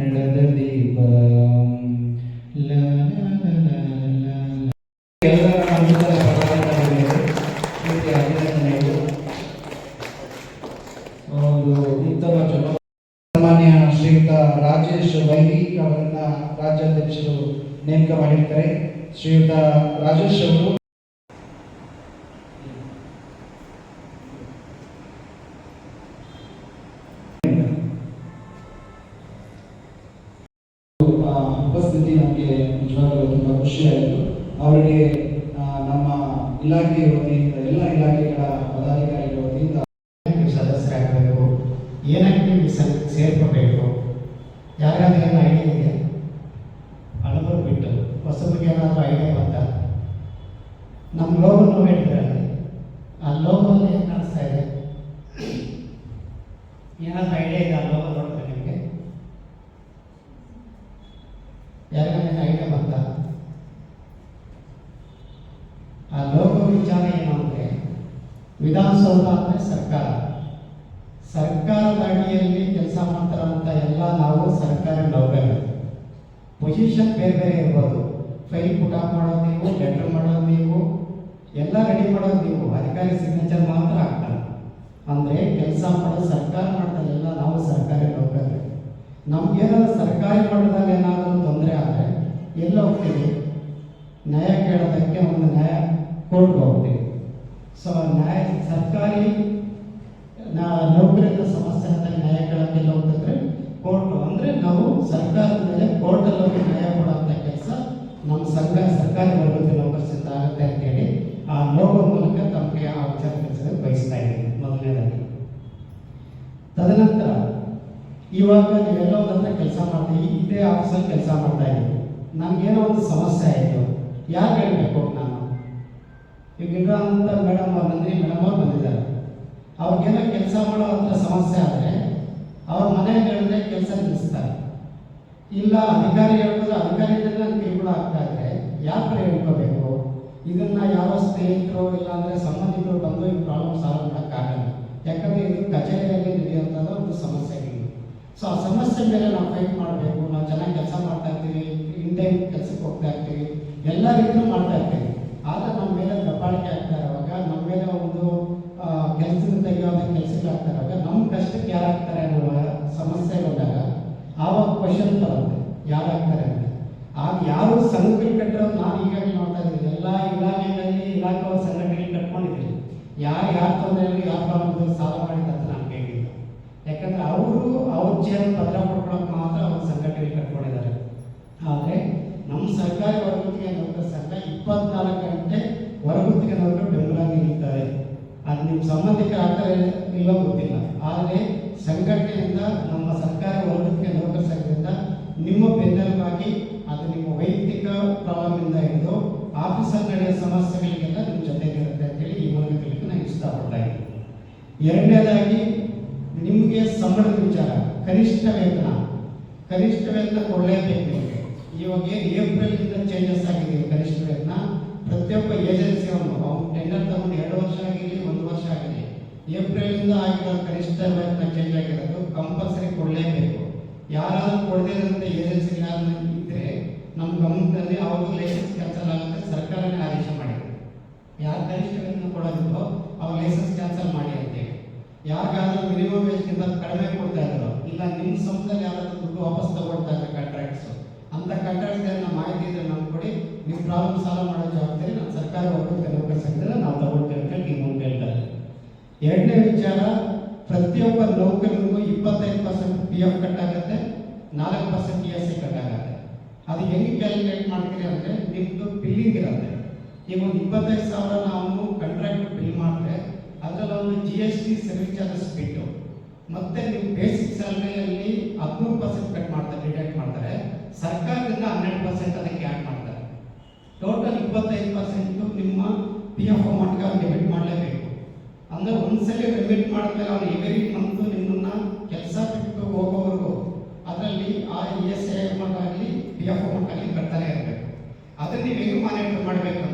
ಕನ್ನಡದ ದೀಪ ಶ್ರೀಯುತ ರಾಜೇಶ್ ವೈರಿ ಅವರನ್ನ ರಾಜ್ಯಾಧ್ಯಕ್ಷರು ನೇಮಕ ಮಾಡಿರ್ತಾರೆ. ಶ್ರೀಯುತ ರಾಜೇಶ್ ಅವರು ಆ, ಉಪಸ್ಥಿತಿ ನಮಗೆ ನಿಜವಾಗಲೂ ತುಂಬ ಖುಷಿಯಾಯಿತು ಅವರಿಗೆ ನಮ್ಮ ಇಲಾಖೆ ವತಿಯಿಂದ, ಎಲ್ಲ ಇಲಾಖೆಗಳ ಪದಾಧಿಕಾರಿಗಳ ವತಿಯಿಂದ ನೀವು ಸದಸ್ಯರಾಗಬೇಕು? ಏನಕ್ಕೆ ನೀವು ಸೇರ್ಕೋಬೇಕು? ಯಾರಾದ್ರೂ ಏನು ಐಡಿಯಾ ಇದೆ ಹಳಬರು ಬಿಟ್ಟು ಹೊಸಬ್ರಿಗೆ ಏನಾದರೂ ಐಡಿಯಾ ಬಂತ? ನಮ್ಮ ಲೋಗೋ ನೋಡಿದ್ರಲ್ಲಿ ಆ ಲೋಗಲ್ಲಿ ಏನು ಕಾಣಿಸ್ತಾ ಇದೆ? ಏನಾದರೂ ಐಡಿಯಾ ಇದೆ ಆ ಲೋಗೋ ನೋಡ್ತಾರೆ ನಿಮಗೆ ಯಾರಿಗಾದ್ರೂ ಐಡಿಯಾ ಬಂತ ಆ ಲೋಗೋ ವಿಚಾರ ಏನು ಅಂದರೆ ವಿಧಾನಸೌಧ ಅಂದರೆ ಸರ್ಕಾರ. ಸರ್ಕಾರದ ಅಡಿಯಲ್ಲಿ ಕೆಲಸ ಮಾಡ್ತಾರಂತ ಎಲ್ಲ ನಾವು ಸರ್ಕಾರಿ ನೌಕರರು ಪೊಸಿಷನ್ ಬೇರೆ ಬೇರೆ ಇರ್ಬೋದು. ಫೈಲ್ ಪುಟ ಮಾಡೋದು ನೀವು ಲೆಟರ್ ಮಾಡೋದು ನೀವು, ಎಲ್ಲ ರೆಡಿ ಮಾಡೋದು ನೀವು. ಅಧಿಕಾರಿ ಸಿಗ್ನೇಚರ್ ಮಾತ್ರ ಆಗ್ತಾರೆ ಅಂದರೆ ಕೆಲಸ ಮಾಡೋದು ಸರ್ಕಾರ ಮಾಡ್ತಾರೆಲ್ಲ ನಾವು ಸರ್ಕಾರಿ ನೌಕರರು ನಮ್ಗೇನಾದ್ರು ಸರ್ಕಾರಿ ಮಟ್ಟದಲ್ಲಿ ಏನಾದರೂ ತೊಂದರೆ ಆದರೆ ಎಲ್ಲ ಹೋಗ್ತೀವಿ. ನ್ಯಾಯ ಕೇಳೋದಕ್ಕೆ ಒಂದು ನ್ಯಾಯ ಕೋರ್ಟ್ಗೆ ಹೋಗ್ತೀವಿ. ಸೊ ನ್ಯಾಯ ಸರ್ಕಾರಿ ನೌಕರರ ಸಮಸ್ಯೆ ಅಂತ ನ್ಯಾಯ ಕೇಳೋಕ್ಕೆಲ್ಲ ಹೋಗ್ತಿದ್ರೆ ಕೋರ್ಟ್ ಅಂದರೆ ನಾವು ಸರ್ಕಾರದ ಮೇಲೆ ಕೋರ್ಟಲ್ಲಿ ನ್ಯಾಯ ಕೊಡುವಂಥ ಕೆಲಸ ನಮ್ಮ ಸಂಘ ಸರ್ಕಾರಿ ವರ್ಗದ ನೌಕರಸಿಂದ ಆಗುತ್ತೆ ಅಂತೇಳಿ ಆ ಲೋಗೋ ಮೂಲಕ ತಮಗೆ ಆ ವಿಚಾರ ತಿಳಿಸಲು ಬಯಸ್ತಾ ಇದ್ದೀನಿ. ಮೊದಲನೇದಾಗಿ. ತದನಂತರ ಇವಾಗ ನೀವೆಲ್ಲ ಒಂದು ಹತ್ರ ಕೆಲಸ ಮಾಡ್ತೀವಿ ಇದೇ ಆಫೀಸಲ್ಲಿ ಕೆಲಸ ಮಾಡ್ತಾ ಇದ್ದೀವಿ ನಮಗೇನೋ ಒಂದು ಸಮಸ್ಯೆ ಆಯಿತು. ಯಾರು ಹೇಳಬೇಕು ನಾನು? ಈಗ ಅಂತ ಮೇಡಮ್ ಬಂದ್ರಿ, ಮೇಡಮ್ ಅವ್ರು ಬಂದಿದ್ದಾರೆ. ಅವ್ರಿಗೇನೋ ಕೆಲಸ ಮಾಡೋ ಸಮಸ್ಯೆ ಆದರೆ ಅವ್ರ ಮನೆ ಹೇಳಿದ್ರೆ ಕೆಲಸ ನಿಲ್ಲಿಸ್ತಾರೆ. ಇಲ್ಲ, ಅಧಿಕಾರಿ ಹೇಳ್ಬೋದು ಅಧಿಕಾರಿ ಕಿರುಕುಳ ಆಗ್ತಾ ಇದ್ರೆ ಯಾಕೆ ಹೇಳ್ಕೋಬೇಕು? ಇದನ್ನ ಯಾವ ಸ್ನೇಹಿತರು ಇಲ್ಲ ಅಂದ್ರೆ ಸಂಬಂಧಿಕರು ಬಂದು ಈ ಪ್ರಾಬ್ಲಮ್ ಸಾಲ್ವ್ ಮಾಡೋಕ್ಕಾಗಲ್ಲ ಯಾಕಂದ್ರೆ ಇದು ಕಚೇರಿಯಲ್ಲಿ ನಡೆಯುವಂಥದ್ದು ಒಂದು ಸಮಸ್ಯೆಗಳು ಸೊ ಆ ಸಮಸ್ಯೆ ಮೇಲೆ ನಾವು ಫೈಟ್ ಮಾಡಬೇಕು, ನಾವು ಚೆನ್ನಾಗಿ ಕೆಲಸ ಮಾಡ್ತಾ ಇರ್ತೀವಿ, ಹಿಂದೆ ಕೆಲಸಕ್ಕೆ ಹೋಗ್ತಾ ಇರ್ತೀವಿ, ಎಲ್ಲ ರೀತಿಯೂ ಮಾಡ್ತಾ ಇರ್ತೀವಿ. ಆದರೆ ನಮ್ಮ ಮೇಲೆ ದಬ್ಬಾಳಿಕೆ ಆಗ್ತಾ ಇರುವಾಗ ನಮ್ಮ ಮೇಲೆ ಒಂದು ಕೆಲಸದ ತೆಗೆಯೋದ ಕೆಲಸಕ್ಕೆ ಆಗ್ತಾ ಇರುವಾಗ ನಮ್ಮ ಕಷ್ಟಕ್ಕೆ ಯಾರಾಗ್ತಾರೆ ಅನ್ನೋ ಸಮಸ್ಯೆ ಬಂದಾಗ ಆವಾಗ ಕ್ವಶನ್ ಬರುತ್ತೆ. ಯಾರಾಗ್ತಾರೆ ಅಂತ. ಆಗ ಯಾರು ಸಂಘಗಳು ಕಟ್ಟಿರೋದು ನಾನು ಈಗಾಗಲೇ ನೋಡ್ತಾ ಇದ್ದೀನಿ ಎಲ್ಲ ಇಲಾಖೆಗಳಲ್ಲಿ ಇಲಾಖೆ ಸಂಘಟನೆಗಳು ಕಟ್ಕೊಂಡಿದ್ದೀನಿ ಯಾರು ಯಾರು ತೊಂದರೆಯಲ್ಲಿ ಯಾರು ಪ್ರಾಬ್ಲಮ್ ಸಾಲ ಮಾಡಿದ ಅಂತ ನಾನು ಕೇಳಿದ್ದು ಯಾಕಂದ್ರೆ ಅವರು, ಅವ್ರ ಜೀವನ ಪತ್ರ ಪಡ್ಕೊಳಕ್ಕೆ ಮಾತ್ರ ಅವ್ರ ಸಂಘಟನೆ ಕಟ್ಕೊಂಡಿದ್ದಾರೆ. ಆದರೆ ನಮ್ಮ ಸರ್ಕಾರಿ ವರ್ಗತಿಗೆ ಸಂಬಂಧಿಕರ ಆಗ್ತಾರೆ ಇಲ್ಲೋ ಗೊತ್ತಿಲ್ಲ. ಆದರೆ ಸಂಘಟನೆಯಿಂದ, ನಮ್ಮ ಸರ್ಕಾರ ವರ್ಗಕ್ಕೆ ನೌಕರ ಸಂಘದಿಂದ ನಿಮ್ಮ ಬೆನ್ನೆಲುಬಾಗಿ, ಅದು ನಿಮ್ಮ ವೈಯಕ್ತಿಕ ಪ್ರಾಬ್ಲಮಿಂದ ಹಿಡಿದು ಆಫೀಸಲ್ಲಿ ನಡೆಯೋ ಸಮಸ್ಯೆಗಳಿಗೆಲ್ಲ ನಿಮ್ಮ ಜೊತೆಗಿರುತ್ತೆ ಅಂತೇಳಿ ಈ ಮೂಲಕ ನಾನು ಇಷ್ಟಪಡ್ತಾ ಇದ್ದೀನಿ. ಎರಡನೇದಾಗಿ, ನಿಮಗೆ ಸಂಬಳದ ವಿಚಾರ, ಕನಿಷ್ಠ ವೇತನ. ಕನಿಷ್ಠ ವೇತನ ಕೊಡಲೇಬೇಕು ಇವಾಗ ಏಪ್ರಿಲಿಂದ ಚೇಂಜಸ್ ಆಗಿದೆ. ಪ್ರತಿಯೊಬ್ಬ ಏಜೆನ್ಸಿಯವನು ಅವ್ನು ಟೆಂಡರ್ ತಗೊಂಡು ಎರಡು ವರ್ಷ ಆಗಿರಲಿ, ಒಂದು ವರ್ಷ ಆಗಲಿ ಏಪ್ರಿಲಿಂದ ಆಗಿರೋ ಕನಿಷ್ಠ ವೇತನ ಚೇಂಜ್ ಆಗಿರೋದು ಕಂಪಲ್ಸರಿ ಕೊಡಲೇಬೇಕು. ಯಾರಾದರೂ ಕೊಡದೇ ಇರೋಂಥ ಏಜೆನ್ಸಿ ಇದ್ದರೆ ನಮ್ಮ ಗಮನದಲ್ಲಿ ಅವ್ರದ್ದು ಲೈಸೆನ್ಸ್ ಕ್ಯಾನ್ಸಲ್ ಆಗುತ್ತೆ, ಸರ್ಕಾರನೇ ಆದೇಶ ಮಾಡಿದೆ. ಯಾರು ಕನಿಷ್ಠ ವೇತನ ಕೊಡೋದಿಲ್ಲೋ ಅವ್ರ ಲೈಸೆನ್ಸ್ ಕ್ಯಾನ್ಸಲ್ ಮಾಡಿ ಅಂತೇಳಿ ಯಾರಿಗಾದ್ರೂ ಮಿನಿಮಮ್ ವೇಜ್ಗಿಂತ ಕಡಿಮೆ ಕೊಡ್ತಾ ಇದ್ರು ಇಲ್ಲ ನಿಮ್ಮ ಸಂಸ್ಥೆಯಲ್ಲಿ ಯಾರಾದರೂ ದುಡ್ಡು ವಾಪಸ್ ತಗೊಳ್ತಾ ಇದ್ದಾರೆ ಕಾಂಟ್ರಾಕ್ಟ್ಸ್ ಅಂತ ಕಟ್ಟಡಗಳನ್ನ ಮಾಹಿತಿ ಇದ್ರೆ ನಮ್ಗೆ ಕೊಡಿ. ನಿಮ್ಮ ಪ್ರಾಬ್ಲಮ್ ಸಾಲ್ವ್ ಮಾಡೋ ಜವಾಬ್ದಾರಿ ನಮ್ಮ ಸರ್ಕಾರ ವರ್ಗದ ನೌಕರ ನಾವು ತಗೊಳ್ತೇವೆ ಅಂತ ಈ ಮುಂದೆ ಹೇಳ್ತಾರೆ ಎರಡನೇ ವಿಚಾರ, ಪ್ರತಿಯೊಬ್ಬ ನೌಕರನಿಗೂ ಇಪ್ಪತ್ತೈದು ಪರ್ಸೆಂಟ್ ಪಿ ಎಫ್ ಕಟ್ ಆಗುತ್ತೆ ನಾಲ್ಕು percent P S I cut ಆಗುತ್ತೆ ಅದು ಹೆಂಗೆ ಕ್ಯಾಲ್ಕುಲೇಟ್ ಮಾಡ್ತೀರಿ ಅಂದರೆ ನಿಮ್ಮದು ಬಿಲ್ಲಿಂಗ್ ಇರುತ್ತೆ. ಈಗ ಒಂದು ಇಪ್ಪತ್ತೈದು ಸಾವಿರ ನಾವು ಕಾಂಟ್ರಾಕ್ಟ್ ಬಿಲ್ ಮಾಡಿದ್ರೆ, ಅದರಲ್ಲಿ ಒಂದು G S T service charges ಬಿಟ್ಟು, ಮತ್ತೆ ನಿಮ್ಮ ಬೇಸಿಕ್ ಸ್ಯಾಲ್ರಿಯಲ್ಲಿ ಹದಿಮೂರು ಪರ್ಸೆಂಟ್ ಕಟ್ ಮಾಡ್ತಾರೆ ಡಿಡಕ್ಟ್ ಮಾಡ್ತಾರೆ. ಸರ್ಕಾರದಿಂದ ಹನ್ನೆರಡು ಪರ್ಸೆಂಟ್ ಅದಕ್ಕೆ ಆ್ಯಡ್ ಮಾಡ್ತಾರೆ. ಟೋಟಲ್ ಇಪ್ಪತ್ತೈದು ಪರ್ಸೆಂಟು ನಿಮ್ಮ ಪಿ ಎಫ್ ಒ ಮಟ್ಟ ಡೆಬಿಟ್ ಮಾಡಲೇಬೇಕು. ಅಂದರೆ ಒಂದ್ಸಲಿ ಡೆಬಿಟ್ ಮಾಡಿದ್ಮೇಲೆ ಅವ್ರು ಎವ್ರಿ ಮಂತ್ ನಿಮ್ಮನ್ನ ಕೆಲಸ ಬಿಟ್ಟು ಹೋಗೋವರೆಗೂ ಅದರಲ್ಲಿ ಆ ಇ ಎಸ್ ಐ ಅಮೌಂಟ್ ಆಗಲಿ ಪಿ ಎಫ್ ಅಮೌಂಟ್ ಆಗಲಿ ಕಟ್ತಾನೆ ಇರಬೇಕು. ಅದನ್ನ ನೀವು ಹೇಗೆ ಮಾನಿಟರ್ ಮಾಡಬೇಕು?